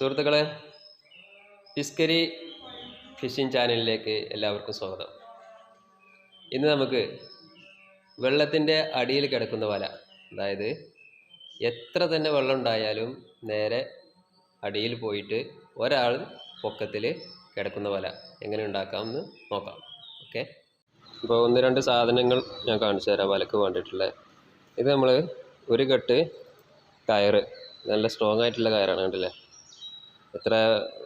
സുഹൃത്തുക്കളെ ഫിസ്കരി ഫിഷിംഗ് ചാനലിലേക്ക് എല്ലാവർക്കും സ്വാഗതം. ഇന്ന് നമുക്ക് വെള്ളത്തിന്റെ അടിയിൽ കിടക്കുന്ന വല അതായത് എത്ര തന്നെ വെള്ളം ഉണ്ടായാലും നേരെ അടിയിൽ പോയിട്ട് ഒരാൾ പൊക്കത്തിൽ കിടക്കുന്ന വല എങ്ങനെ ഉണ്ടാക്കാമെന്ന് നോക്കാം. ഓക്കെ? ഇപ്പോൾ ഒന്ന് രണ്ട് സാധനങ്ങൾ ഞാൻ കാണിച്ചു തരാം വലക്ക് വേണ്ടിയിട്ടുള്ള. ഇത് നമ്മൾ ഒരു കെട്ട് കയറ് നല്ല സ്ട്രോങ് ആയിട്ടുള്ള കയറാണ് കണ്ടില്ലേ? എത്ര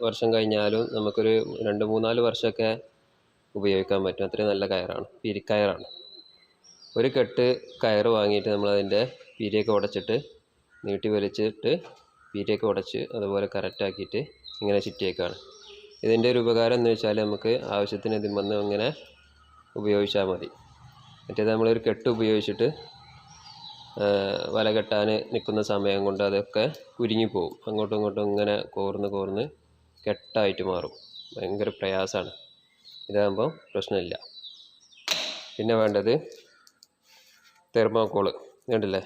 വർഷം കഴിഞ്ഞാലും നമുക്കൊരു രണ്ട് മൂന്നാൽ വർഷമൊക്കെ ഉപയോഗിക്കാൻ പറ്റും. അത്രയും നല്ല കയറാണ് പിരിക്കയറാണ്. ഒരു കെട്ട് കയറ് വാങ്ങിയിട്ട് നമ്മളതിന്റെ പിരിയൊക്കെ ഉടച്ചിട്ട് നീട്ടി വലിച്ചിട്ട് പിരിയൊക്കെ ഉടച്ച് അതുപോലെ കറക്റ്റാക്കിയിട്ട് ഇങ്ങനെ ചുറ്റിയേക്കാണ് ഇതിന്റെ ഒരു ഉപകാരം എന്ന് വെച്ചാൽ നമുക്ക് ആവശ്യത്തിന് ഇതിൽ വന്ന് ഇങ്ങനെ ഉപയോഗിച്ചാൽ മതി. മറ്റേത് നമ്മളൊരു കെട്ട് ഉപയോഗിച്ചിട്ട് വല കെട്ടാൻ നിൽക്കുന്ന സമയം കൊണ്ട് അതൊക്കെ കുരുങ്ങിപ്പോവും അങ്ങോട്ടും ഇങ്ങോട്ടും ഇങ്ങനെ കോർന്ന് കോർന്ന് കെട്ടായിട്ട് മാറും. ഭയങ്കര പ്രയാസമാണ്. ഇതാകുമ്പോൾ പ്രശ്നമില്ല. പിന്നെ വേണ്ടത് തെർമോക്കോൾ. കണ്ടില്ലേ?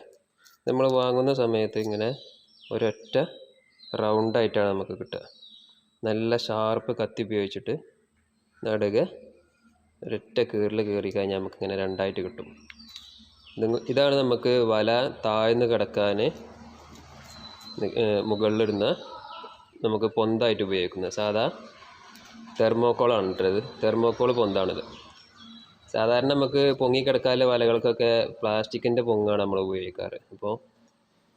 നമ്മൾ വാങ്ങുന്ന സമയത്ത് ഇങ്ങനെ ഒരൊറ്റ റൗണ്ടായിട്ടാണ് നമുക്ക് കിട്ടുക. നല്ല ഷാർപ്പ് കത്തി ഉപയോഗിച്ചിട്ട് നടുക ഒരൊറ്റ കീറിൽ കീറി കഴിഞ്ഞാൽ നമുക്കിങ്ങനെ രണ്ടായിട്ട് കിട്ടും. ഇത് ഇതാണ് നമുക്ക് വല താഴ്ന്ന് കിടക്കാൻ മുകളിലിടുന്ന നമുക്ക് പൊന്തായിട്ട് ഉപയോഗിക്കുന്നത്. സാധാ തെർമോക്കോളാണ് ഇട്ടത് തെർമോക്കോൾ പൊന്താണിത്. സാധാരണ നമുക്ക് പൊങ്ങിക്കിടക്കാനുള്ള വലകൾക്കൊക്കെ പ്ലാസ്റ്റിക്കിന്റെ പൊങ്ങാണ് നമ്മൾ ഉപയോഗിക്കാറ്. അപ്പോൾ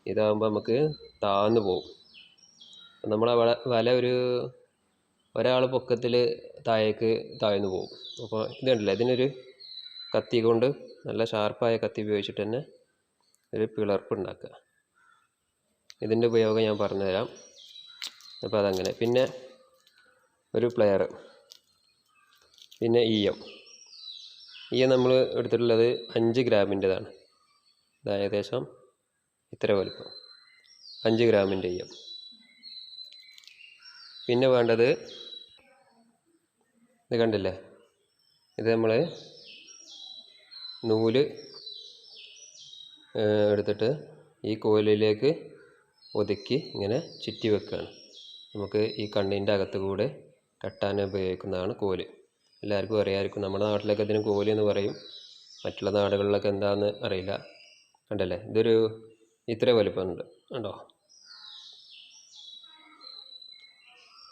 ഇതാകുമ്പോൾ നമുക്ക് താഴ്ന്നു പോകും. നമ്മളെ വല വല ഒരു ഒരാൾ പൊക്കത്തിൽ താഴേക്ക് താഴ്ന്നു പോകും. അപ്പോൾ ഇതുണ്ടല്ലോ ഇതിനൊരു കത്തി കൊണ്ട് നല്ല ഷാർപ്പായ കത്തി ഉപയോഗിച്ചിട്ട് തന്നെ ഒരു പിളർപ്പ് ഉണ്ടാക്കുക. ഇതിന്റെ ഉപയോഗം ഞാൻ പറഞ്ഞുതരാം. അപ്പോൾ അതങ്ങനെ. പിന്നെ ഒരു പ്ലെയർ പിന്നെ ഈയം ഈയം നമ്മൾ എടുത്തിട്ടുള്ളത് അഞ്ച് ഗ്രാമിന്റെതാണ്. ഇത് ഏകദേശം ഇത്ര വലുപ്പം. അഞ്ച് ഗ്രാമിന്റെ ഈയം പിന്നെ വേണ്ടത് ഇത് കണ്ടില്ലേ? ഇത് നമ്മൾ നൂൽ എടുത്തിട്ട് ഈ കോലിലേക്ക് ഒതുക്കി ഇങ്ങനെ ചുറ്റി വെക്കുകയാണ്. നമുക്ക് ഈ കണ്ണിന്റെ അകത്ത് കൂടെ കെട്ടാൻ ഉപയോഗിക്കുന്നതാണ് കോൽ. എല്ലാവർക്കും അറിയാമായിരിക്കും നമ്മുടെ നാട്ടിലൊക്കെ ഇതിന് കോൽ എന്ന് പറയും. മറ്റുള്ള നാടുകളിലൊക്കെ എന്താണെന്ന് അറിയില്ല. കണ്ടല്ലേ? ഇതൊരു ഇത്ര വലുപ്പമുണ്ട്. കണ്ടോ?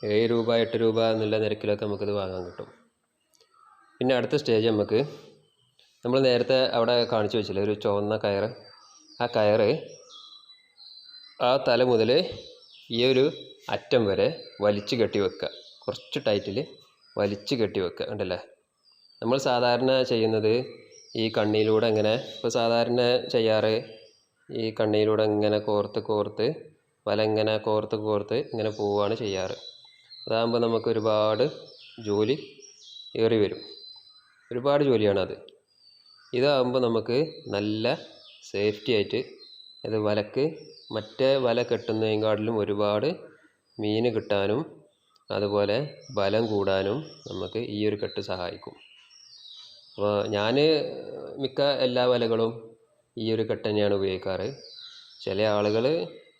ഏഴ് രൂപ എട്ട് രൂപ എന്നുള്ള നിരക്കിലൊക്കെ നമുക്കിത് വാങ്ങാൻ കിട്ടും. പിന്നെ അടുത്ത സ്റ്റേജ് നമുക്ക് നമ്മൾ നേരത്തെ അവിടെ കാണിച്ചു വെച്ചില്ലേ ഒരു ചുവന്ന കയറ്. ആ കയറ് ആ തല മുതൽ ഈ ഒരു അറ്റം വരെ വലിച്ചു കെട്ടി വെക്കുക കുറച്ച് ടൈറ്റിൽ വലിച്ചു കെട്ടി വെക്കുക ഉണ്ടല്ലേ നമ്മൾ സാധാരണ ചെയ്യുന്നത് ഈ കണ്ണിയിലൂടെ ഇങ്ങനെ ഇപ്പോൾ സാധാരണ ചെയ്യാറ് ഈ കണ്ണിയിലൂടെ ഇങ്ങനെ കോർത്ത് കോർത്ത് വല ഇങ്ങനെ കോർത്ത് കോർത്ത് ഇങ്ങനെ പോവുകയാണ് ചെയ്യാറ്. അതാകുമ്പോൾ നമുക്ക് ഒരുപാട് ജോലി ഏറി വരും. ഒരുപാട് ജോലിയാണത്. ഇതാകുമ്പോൾ നമുക്ക് നല്ല സേഫ്റ്റി ആയിട്ട് അത് വലക്ക് മറ്റേ വല കെട്ടുന്നതിനെക്കാട്ടിലും ഒരുപാട് മീൻ കിട്ടാനും അതുപോലെ ബലം കൂടാനും നമുക്ക് ഈ ഒരു കെട്ട് സഹായിക്കും. അപ്പോൾ ഞാൻ മിക്ക എല്ലാ വലകളും ഈ ഒരു കെട്ട് തന്നെയാണ് ഉപയോഗിക്കാറ്. ചില ആളുകൾ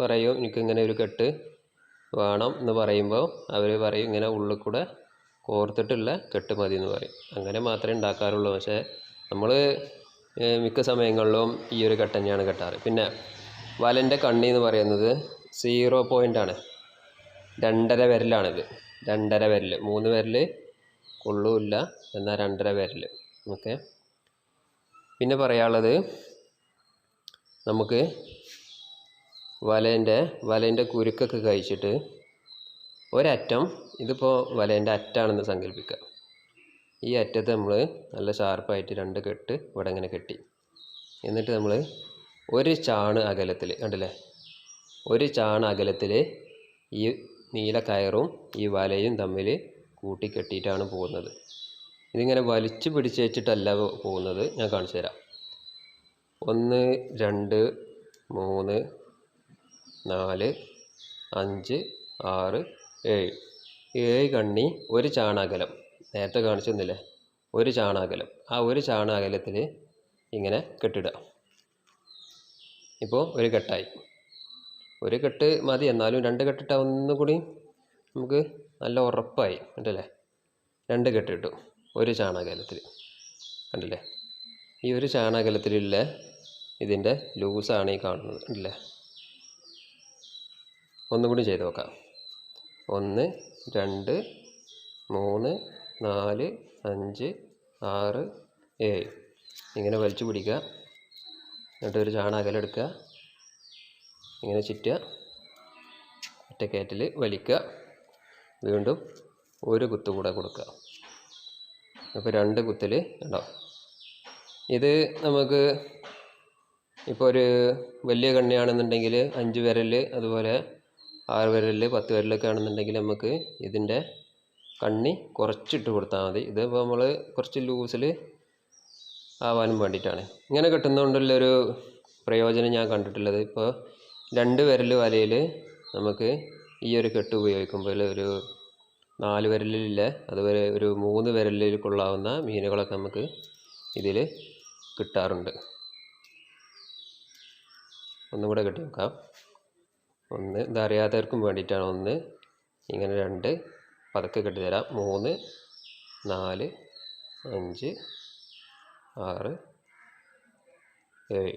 പറയും എനിക്കിങ്ങനെ ഒരു കെട്ട് വേണം എന്ന് പറയുമ്പോൾ അവർ പറയും ഇങ്ങനെ ഉള്ളിൽ കൂടെ കോർത്തിട്ടുള്ള കെട്ട് മതി എന്ന് പറയും. അങ്ങനെ മാത്രമേ ഉണ്ടാക്കാറുള്ളൂ. പക്ഷേ നമ്മൾ മിക്ക സമയങ്ങളിലും ഈ ഒരു ഘട്ടം തന്നെയാണ് കെട്ടാറ്. പിന്നെ വലന്റെ കണ്ണി എന്ന് പറയുന്നത് സീറോ പോയിന്റാണ് രണ്ടര വിരലാണിത്. രണ്ടര വിരൽ മൂന്ന് വിരൽ കൊള്ളൂല്ല എന്നാൽ രണ്ടര വിരൽ ഓക്കെ. പിന്നെ പറയാനുള്ളത് നമുക്ക് വലേന്റെ വലേന്റെ കുരുക്കൊക്കെ കഴിച്ചിട്ട് ഒരറ്റം ഇതിപ്പോൾ വലേന്റെ അറ്റാണെന്ന് സങ്കല്പിക്കുക. ഈ അറ്റത്ത് നമ്മൾ നല്ല ഷാർപ്പായിട്ട് രണ്ട് കെട്ട് ഇവിടെ ഇങ്ങനെ കെട്ടി. എന്നിട്ട് നമ്മൾ ഒരു ചാണ് അകലത്തിൽ കണ്ടില്ലേ? ഒരു ചാണ് അകലത്തിൽ ഈ നീല കയറും ഈ വലയും തമ്മിൽ കൂട്ടിക്കെട്ടിയിട്ടാണ് പോകുന്നത്. ഇതിങ്ങനെ വലിച്ചു പിടിച്ച് വെച്ചിട്ടല്ല പോകുന്നത്. ഞാൻ കാണിച്ചു തരാം. ഒന്ന് രണ്ട് മൂന്ന് നാല് അഞ്ച് ആറ് ഏഴ്. ഏഴ് കണ്ണി ഒരു ചാണകലം നേരത്തെ കാണിച്ചു തന്നില്ലേ ഒരു ചാണാകലം. ആ ഒരു ചാണാകലത്തിൽ ഇങ്ങനെ കെട്ടിടുക. ഇപ്പോൾ ഒരു കെട്ടായി. ഒരു കെട്ട് മതി. എന്നാലും രണ്ട് കെട്ടിട്ട ഒന്നും കൂടി നമുക്ക് നല്ല ഉറപ്പായി. കണ്ടല്ലേ? രണ്ട് കെട്ട് കിട്ടും ഒരു ചാണകലത്തിൽ കണ്ടില്ലേ? ഈ ഒരു ചാണകലത്തിലുള്ള ഇതിന്റെ ലൂസാണ് ഈ കാണുന്നത്. കണ്ടില്ലേ? ഒന്നും കൂടി ചെയ്ത് നോക്കാം. ഒന്ന് രണ്ട് മൂന്ന് നാല് അഞ്ച് ആറ് ഏഴ്. ഇങ്ങനെ വലിച്ചു പിടിക്കുക. എന്നിട്ട് ഒരു ചാണകലം എടുക്കുക. ഇങ്ങനെ ചുറ്റുക. ഒറ്റക്കയറ്റിൽ വലിക്കുക. വീണ്ടും ഒരു കുത്ത് കൂടെ കൊടുക്കുക. അപ്പോൾ രണ്ട് കുത്തിൽ ഉണ്ടോ ഇത് നമുക്ക് ഇപ്പോൾ ഒരു വലിയ കണ്ണിയാണെന്നുണ്ടെങ്കിൽ അഞ്ച് വിരൽ അതുപോലെ ആറ് വിരൽ പത്ത് വിരലൊക്കെ ആണെന്നുണ്ടെങ്കിൽ നമുക്ക് ഇതിന്റെ കണ്ണി കുറച്ചിട്ട് കൊടുത്താൽ മതി. ഇതിപ്പോൾ നമ്മൾ കുറച്ച് ലൂസിൽ ആവാനും വേണ്ടിയിട്ടാണ്. ഇങ്ങനെ കിട്ടുന്നതുകൊണ്ടുള്ളൊരു പ്രയോജനം ഞാൻ കണ്ടിട്ടുള്ളത്. ഇപ്പോൾ രണ്ട് വിരൽ വലയിൽ നമുക്ക് ഈ ഒരു കെട്ട് ഉപയോഗിക്കുമ്പോൾ ഒരു നാല് വിരലിലില്ല അതുപോലെ ഒരു മൂന്ന് വിരലിൽ കൊള്ളാവുന്ന മീനുകളൊക്കെ നമുക്ക് ഇതിൽ കിട്ടാറുണ്ട്. ഒന്നും കൂടെ കെട്ടി നോക്കാം ഒന്ന് ഇതറിയാത്തവർക്കും വേണ്ടിയിട്ടാണ് ഒന്ന് ഇങ്ങനെ രണ്ട് പതുക്കെ കെട്ടിത്തരാം മൂന്ന് നാല് അഞ്ച് ആറ് ഏഴ്.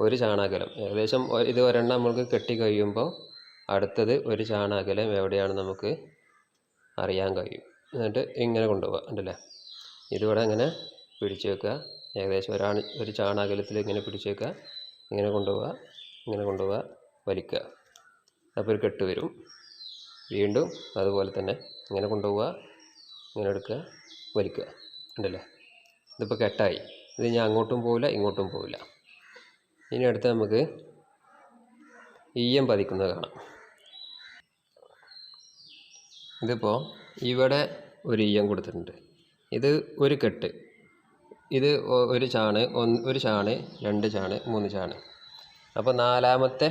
ഒരു ചാണാകലം. ഏകദേശം ഇത് ഒരെണ്ണം നമുക്ക് കെട്ടി കഴിയുമ്പോൾ അടുത്തത് ഒരു ചാണാകലം എവിടെയാണ് നമുക്ക് അറിയാൻ കഴിയും. എന്നിട്ട് ഇങ്ങനെ കൊണ്ടുപോകാം ഉണ്ടല്ലേ ഇതിവിടെ ഇങ്ങനെ പിടിച്ചു വെക്കുക. ഏകദേശം ഒരാണ് ഒരു ചാണാകലത്തിൽ ഇങ്ങനെ പിടിച്ചു വെക്കുക. ഇങ്ങനെ കൊണ്ടുപോവുക ഇങ്ങനെ കൊണ്ടുപോവുക വലിക്കുക. അപ്പോൾ ഒരു കെട്ട് വരും. വീണ്ടും അതുപോലെ തന്നെ ഇങ്ങനെ കൊണ്ടുപോവുക ഇങ്ങനെ എടുക്കുക വലിക്കുക. ഉണ്ടല്ലേ? ഇതിപ്പോൾ കെട്ടായി. ഇത് ഞാൻ അങ്ങോട്ടും പോവില്ല ഇങ്ങോട്ടും പോവില്ല. ഇനി അടുത്ത് നമുക്ക് ഈയം പതിക്കുന്നത് കാണാം. ഇതിപ്പോൾ ഇവിടെ ഒരു ഈയം കൊടുത്തിട്ടുണ്ട്. ഇത് ഒരു കെട്ട്. ഇത് ഒരു ചാണ് ഒരു ചാണ് രണ്ട് ചാണ് മൂന്ന് ചാണ്. അപ്പോൾ നാലാമത്തെ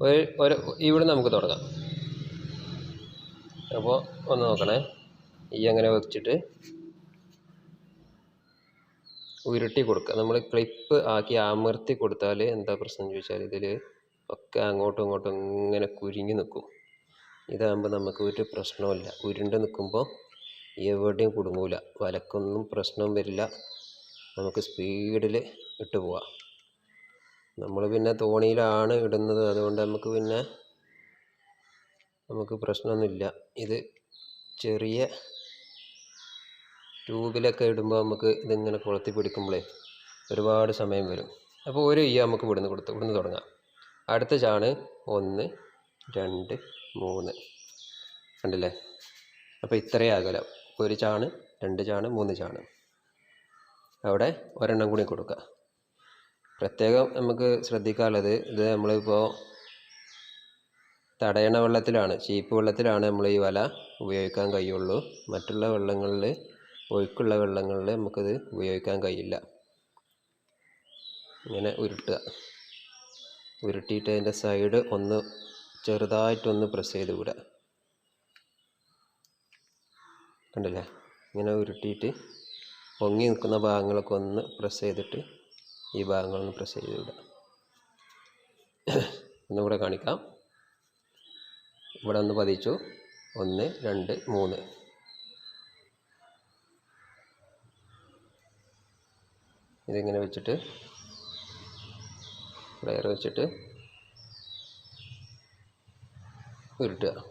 ഒരു ഒരു ഇവിടെ നമുക്ക് തുടങ്ങാം. അപ്പോൾ ഒന്ന് നോക്കണേ. ഈ അങ്ങനെ വെച്ചിട്ട് ഉരുട്ടി കൊടുക്കുക. നമ്മൾ ക്ലിപ്പ് ആക്കി അമർത്തി കൊടുത്താൽ എന്താ പ്രശ്നം ചോദിച്ചാൽ ഇതിൽ ഒക്കെ അങ്ങോട്ടും ഇങ്ങോട്ടും ഇങ്ങനെ കുരുങ്ങി നിൽക്കും. ഇതാകുമ്പോൾ നമുക്ക് ഒരു പ്രശ്നവുമില്ല. ഉരുണ്ട് നിൽക്കുമ്പോൾ എവിടെയും കുടുങ്ങൂല. വലക്കൊന്നും പ്രശ്നം വരില്ല. നമുക്ക് സ്പീഡിൽ ഇട്ട് പോവാം. നമ്മൾ പിന്നെ തോണിയിലാണ് ഇടുന്നത്. അതുകൊണ്ട് നമുക്ക് പിന്നെ നമുക്ക് പ്രശ്നമൊന്നുമില്ല. ഇത് ചെറിയ ട്യൂബിലൊക്കെ ഇടുമ്പോൾ നമുക്ക് ഇതിങ്ങനെ കുളത്തി പിടിക്കുമ്പോഴേ ഒരുപാട് സമയം വരും. അപ്പോൾ ഒരു ഈ നമുക്ക് ഇവിടുന്ന് കൊടുത്ത് ഇവിടുന്ന് തുടങ്ങാം. അടുത്ത ചാണ് ഒന്ന് രണ്ട് മൂന്ന്. കണ്ടില്ലേ? അപ്പോൾ ഇത്രയും അകലം ഒരു ചാണ് രണ്ട് ചാണ് മൂന്ന് ചാണ്. അവിടെ ഒരെണ്ണം കൂടി കൊടുക്കുക പ്രത്യേകം നമുക്ക് ശ്രദ്ധിക്കാനുള്ളത് ഇത് നമ്മളിപ്പോൾ തടയണ വെള്ളത്തിലാണ് ചീപ്പ് വെള്ളത്തിലാണ് നമ്മൾ ഈ വല ഉപയോഗിക്കാൻ കഴിയുള്ളൂ. മറ്റുള്ള വെള്ളങ്ങളിൽ ഒഴുക്കുള്ള വെള്ളങ്ങളിൽ നമുക്കിത് ഉപയോഗിക്കാൻ കഴിയില്ല. ഇങ്ങനെ ഉരുട്ടുക. ഉരുട്ടിയിട്ട് അതിന്റെ സൈഡ് ഒന്ന് ചെറുതായിട്ടൊന്ന് പ്രസ് ചെയ്ത് വിടുക കണ്ടില്ലേ? ഇങ്ങനെ ഉരുട്ടിയിട്ട് പൊങ്ങി നിൽക്കുന്ന ഭാഗങ്ങളൊക്കെ ഒന്ന് പ്രസ് ചെയ്തിട്ട് ഈ ഭാഗങ്ങളൊന്ന് പ്രസ് ചെയ്ത് വിടാം ഒന്നുകൂടെ കാണിക്കാം. ഇവിടെ ഒന്ന് പതിച്ചു. ഒന്ന് രണ്ട് മൂന്ന്. ഇതിങ്ങനെ വെച്ചിട്ട് പ്ലെയർ വെച്ചിട്ട് ഉരുട്ടുക.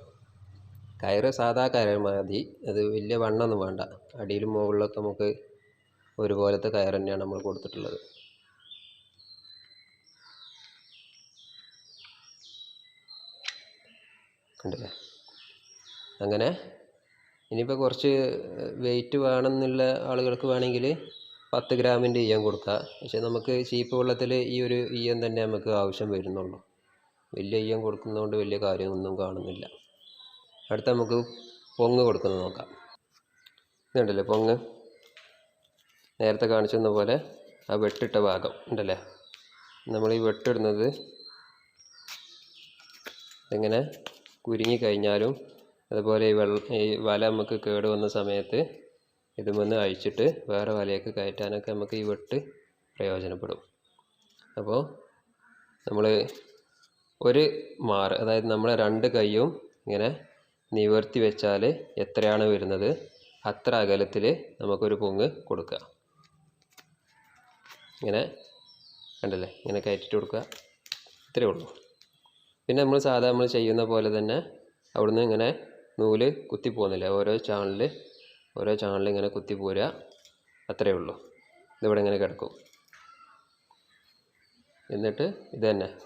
കയറ് സാധാ കയറ് മതി. അത് വലിയ വണ്ണമൊന്നും വേണ്ട. അടിയിലും മുകളിലൊക്കെ നമുക്ക് ഒരുപോലത്തെ കയർ തന്നെയാണ് നമ്മൾ കൊടുത്തിട്ടുള്ളത്. കണ്ടില്ലേ അങ്ങനെ ഇനിയിപ്പോൾ കുറച്ച് വെയിറ്റ് വേണമെന്നുള്ള ആളുകൾക്ക് വേണമെങ്കിൽ പത്ത് ഗ്രാമിന്റെ ഈയം കൊടുക്കുക. പക്ഷേ നമുക്ക് ചീപ്പ് വെള്ളത്തിൽ ഈ ഒരു ഈയം തന്നെ നമുക്ക് ആവശ്യം വരുന്നുള്ളൂ. വലിയ ഈയം കൊടുക്കുന്നതുകൊണ്ട് വലിയ കാര്യമൊന്നും കാണുന്നില്ല. അടുത്ത നമുക്ക് പൊങ്ങ് കൊടുക്കുന്നത് നോക്കാം. ഇതുണ്ടല്ലേ പൊങ്ങ്? നേരത്തെ കാണിച്ചെന്ന പോലെ ആ വെട്ടിട്ട ഭാഗം ഉണ്ടല്ലേ? നമ്മൾ ഈ വെട്ടിടുന്നത് ഇങ്ങനെ കുരുങ്ങി കഴിഞ്ഞാലും അതുപോലെ ഈ വെള്ള ഈ വല നമുക്ക് കേട് വന്ന സമയത്ത് ഇതുമെന്ന് അഴിച്ചിട്ട് വേറെ വലയൊക്കെ കയറ്റാനൊക്കെ നമുക്ക് ഈ വെട്ട് പ്രയോജനപ്പെടും. അപ്പോൾ നമ്മൾ ഒരു മാറ് അതായത് നമ്മൾ രണ്ട് കൈയും ഇങ്ങനെ നിവർത്തി വെച്ചാൽ എത്രയാണ് വരുന്നത്? അത്ര അകലത്തിൽ നമുക്കൊരു പൊങ്ങ് കൊടുക്കുക. ഇങ്ങനെ കണ്ടല്ലേ? ഇങ്ങനെ കയറ്റിട്ട് കൊടുക്കുക. ഇത്രയേ ഉള്ളൂ. പിന്നെ നമ്മൾ സാധാരണ നമ്മൾ ചെയ്യുന്ന പോലെ തന്നെ അവിടുന്ന് ഇങ്ങനെ നൂൽ കുത്തി പോകുന്നില്ല? ഓരോ ചാനലിൽ ഓരോ ചാനലിൽ ഇങ്ങനെ കുത്തി പോരുക. അത്രയേ ഉള്ളൂ. ഇതിവിടെ ഇങ്ങനെ കിടക്കും. എന്നിട്ട് ഇത് തന്നെ.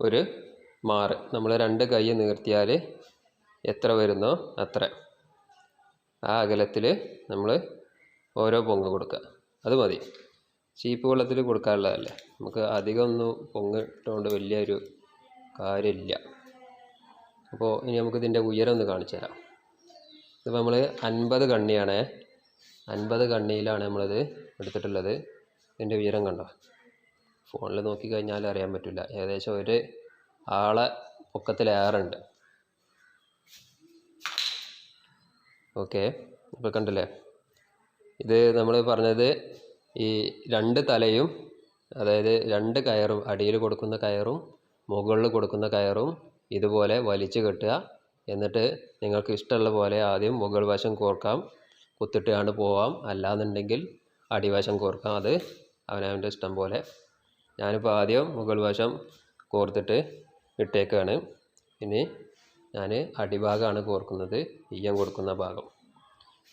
ഒരു മാറ്. നമ്മൾ രണ്ട് കൈ നീർത്തിയാൽ എത്ര വരുന്നോ അത്ര. ആ അകലത്തിൽ നമ്മൾ ഓരോ പൊങ്ങ് കൊടുക്കുക. അത് മതി. ചീപ്പ് വെള്ളത്തിൽ കൊടുക്കാനുള്ളതല്ലേ? നമുക്ക് അധികം ഒന്നും പൊങ്ങ് ഇട്ടുകൊണ്ട് വലിയൊരു കാര്യമില്ല. അപ്പോൾ ഇനി നമുക്ക് ഇതിന്റെ ഉയരം ഒന്ന് കാണിച്ചു തരാം. ഇതിപ്പോൾ നമ്മൾ അൻപത് കണ്ണിയാണേ. അൻപത് കണ്ണിയിലാണ് നമ്മളിത് എടുത്തിട്ടുള്ളത്. ഇതിന്റെ ഉയരം കണ്ടോ? ഫോണിൽ നോക്കിക്കഴിഞ്ഞാൽ അറിയാൻ പറ്റില്ല. ഏകദേശം ഒരു ആളെ പൊക്കത്തിലേറുണ്ട് ഓക്കെ ഇപ്പോൾ കണ്ടില്ലേ? ഇത് നമ്മൾ പറഞ്ഞത് ഈ രണ്ട് തലയും അതായത് രണ്ട് കയറും അടിയിൽ കൊടുക്കുന്ന കയറും മുകളിൽ കൊടുക്കുന്ന കയറും ഇതുപോലെ വലിച്ചു കെട്ടുക. എന്നിട്ട് നിങ്ങൾക്ക് ഇഷ്ടമുള്ള പോലെ ആദ്യം മുകൾ വശം കോർക്കാം. കുത്തിട്ടാണ്ട് പോവാം. അല്ലാന്നുണ്ടെങ്കിൽ അടിവശം കോർക്കാം. അത് അവനവന്റെ ഇഷ്ടം പോലെ. ഞാനിപ്പോൾ ആദ്യം മുകൾ വശം കോർത്തിട്ട് ഇട്ടേക്കാണ്. ഇനി ഞാൻ അടിഭാഗമാണ് കോർക്കുന്നത്. ഈയം കൊടുക്കുന്ന ഭാഗം.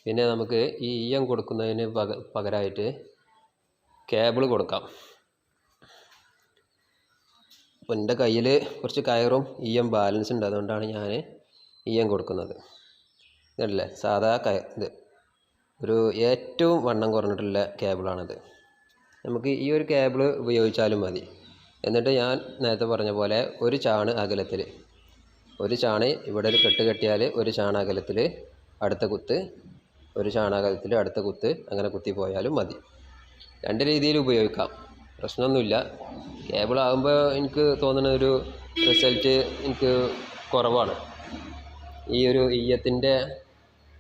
പിന്നെ നമുക്ക് ഈ ഈയം കൊടുക്കുന്നതിന് പക പകരമായിട്ട് കേബിൾ കൊടുക്കാം. അപ്പോൾ എന്റെ കയ്യിൽ കുറച്ച് കയറും ഇ എം ബാലൻസ് ഉണ്ട്. അതുകൊണ്ടാണ് ഞാൻ ഇ എം കൊടുക്കുന്നത്. ഇതല്ലേ? സാധാ കയ ഇത്. ഒരു ഏറ്റവും വണ്ണം കുറഞ്ഞിട്ടുള്ള കേബിളാണിത്. നമുക്ക് ഈ ഒരു കേബിൾ ഉപയോഗിച്ചാലും മതി. എന്നിട്ട് ഞാൻ നേരത്തെ പറഞ്ഞ പോലെ ഒരു ചാണ് അകലത്തിൽ. ഒരു ചാണ് ഇവിടെ ഒരു കെട്ട് കെട്ടിയാൽ ഒരു ചാണ് അകലത്തിൽ അടുത്ത കുത്ത് ഒരു ചാണകത്തിൽ അടുത്ത കുത്ത് അങ്ങനെ കുത്തി പോയാലും മതി. രണ്ട് രീതിയിൽ ഉപയോഗിക്കാം. പ്രശ്നമൊന്നുമില്ല. കേബിൾ ആകുമ്പോൾ എനിക്ക് തോന്നുന്ന ഒരു റിസൾട്ട് എനിക്ക് കുറവാണ്. ഈ ഒരു ഈയത്തിന്റെ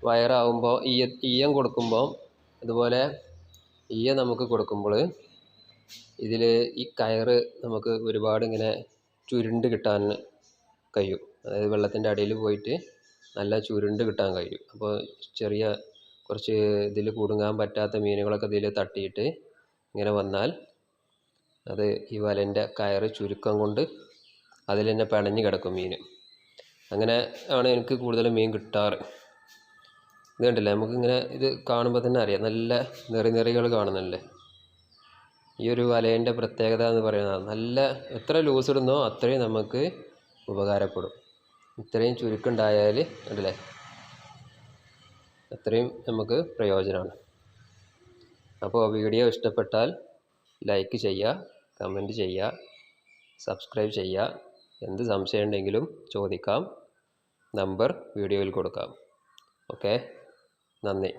വയറാകുമ്പോൾ ഈയ ഈയം കൊടുക്കുമ്പോൾ അതുപോലെ ഈയ നമുക്ക് കൊടുക്കുമ്പോൾ ഇതിൽ ഈ കയറ് നമുക്ക് ഒരുപാട് ഇങ്ങനെ ചുരുണ്ട് കിട്ടാൻ കഴിയും. അതായത് വെള്ളത്തിന്റെ അടിയിൽ പോയിട്ട് നല്ല ചുരുണ്ട് കിട്ടാൻ കഴിയും. അപ്പോൾ ചെറിയ കുറച്ച് ഇതിൽ കുടുങ്ങാൻ പറ്റാത്ത മീനുകളൊക്കെ ഇതിൽ തട്ടിയിട്ട് ഇങ്ങനെ വന്നാൽ അത് ഈ വലന്റെ കയറ് ചുരുക്കം കൊണ്ട് അതിൽ തന്നെ പിണഞ്ഞ് കിടക്കും മീൻ. അങ്ങനെ ആണ് എനിക്ക് കൂടുതലും മീൻ കിട്ടാറ്. ഇത് കണ്ടില്ലേ? നമുക്കിങ്ങനെ ഇത് കാണുമ്പോൾ തന്നെ അറിയാം. നല്ല നിറി നിറികൾ കാണുന്നല്ലേ ഈ ഒരു വലേന്റെ പ്രത്യേകത എന്ന് പറയുന്നത് നല്ല എത്ര ലൂസ് ഇടുന്നോ അത്രയും നമുക്ക് ഉപകാരപ്പെടും. ഇത്രയും ചുരുക്കുണ്ടായാൽ കണ്ടില്ലേ? അത്രയും നമുക്ക് പ്രയോജനമാണ്. അപ്പോൾ വീഡിയോ ഇഷ്ടപ്പെട്ടാൽ ലൈക്ക് ചെയ്യുക കമന്റ് ചെയ്യുക സബ്സ്ക്രൈബ് ചെയ്യുക. എന്ത് സംശയം ഉണ്ടെങ്കിലും ചോദിക്കാം നമ്പർ വീഡിയോയിൽ കൊടുക്കാം. ഓക്കെ നന്ദി.